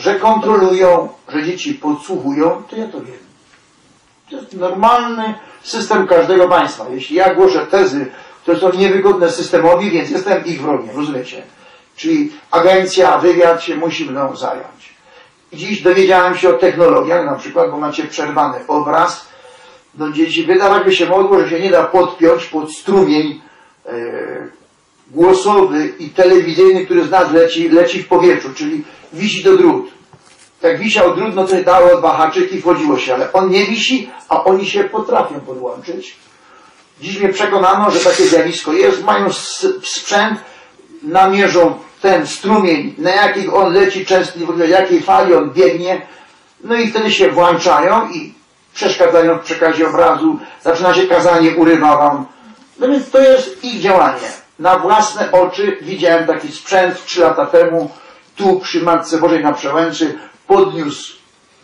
że kontrolują, że dzieci podsłuchują, to ja to wiem. To jest normalny system każdego państwa. Jeśli ja głoszę tezy, które są niewygodne systemowi, więc jestem ich wrogiem, rozumiecie? Czyli agencja, wywiad się musi mną zająć. Dziś dowiedziałem się o technologiach, na przykład, bo macie przerwany obraz, no dzieci, wydawać by się mogło, że się nie da podpiąć pod strumień e, głosowy i telewizyjny, który z nas leci, leci w powietrzu, czyli wisi do drut. Jak wisiał drut, no to dało dwa haczyki, wchodziło się, ale on nie wisi, a oni się potrafią podłączyć. Dziś mnie przekonano, że takie zjawisko jest, mają sprzęt, namierzą ten strumień, na jakich on leci częstotliwość, jakiej fali on biegnie, no i wtedy się włączają i przeszkadzają w przekazie obrazu, zaczyna się kazanie, urywa wam. No więc to jest ich działanie. Na własne oczy widziałem taki sprzęt trzy lata temu, tu przy Matce Bożej na Przełęczy, podniósł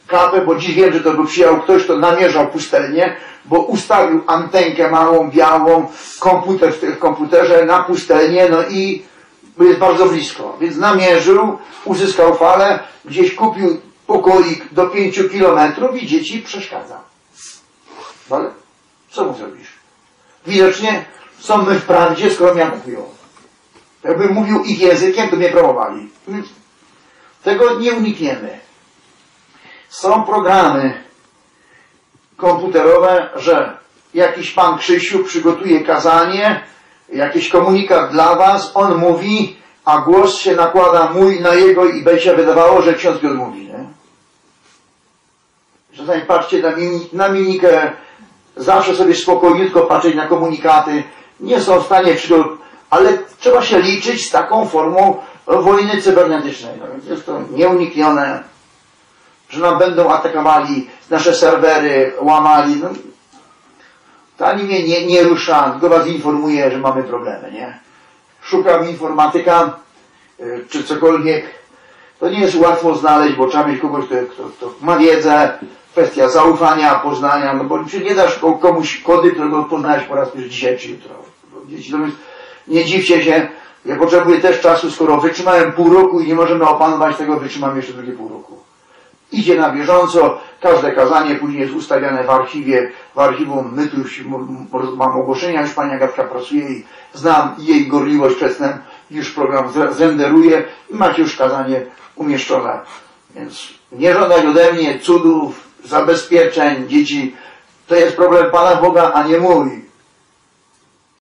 klapę, bo dziś wiem, że to był przyjechał ktoś, kto namierzał pustelnię, bo ustawił antenkę małą, białą, komputer w komputerze na pustelnię, no i jest bardzo blisko. Więc namierzył, uzyskał falę, gdzieś kupił pokoik do pięciu kilometrów i dzieci przeszkadza. Ale co mu zrobisz? Widocznie są my w prawdzie, skoro mnie atakują. Jakbym mówił ich językiem, to mnie promowali. Tego nie unikniemy. Są programy komputerowe, że jakiś pan Krzysiu przygotuje kazanie, jakiś komunikat dla was, on mówi, a głos się nakłada mój na jego i będzie się wydawało, że ksiądz go mówi. Nie? Czasami patrzcie na, mini, na mimikę, zawsze sobie spokojniutko patrzeć na komunikaty, nie są w stanie przygotować, ale trzeba się liczyć z taką formą wojny cybernetycznej. No więc jest to nieuniknione, że nam będą atakowali nasze serwery, łamali. No, ani mnie nie, nie rusza, tylko was informuje, że mamy problemy, nie? Szukam informatyka, y, czy cokolwiek. To nie jest łatwo znaleźć, bo trzeba mieć kogoś, kto, kto, kto ma wiedzę, kwestia zaufania, poznania, no bo nie dasz komuś kody, którego poznałeś po raz pierwszy dzisiaj czy jutro. Jest, nie dziwcie się, ja potrzebuję też czasu, skoro wytrzymałem pół roku i nie możemy opanować tego, wytrzymam jeszcze drugie pół roku. Idzie na bieżąco, każde kazanie później jest ustawiane w archiwie, w archiwum, my tu już mam ogłoszenia, już pani Agatka pracuje i znam jej gorliwość przed już program zrenderuje i macie już kazanie umieszczone. Więc nie żądać ode mnie cudów, zabezpieczeń, dzieci, to jest problem Pana Boga, a nie mój.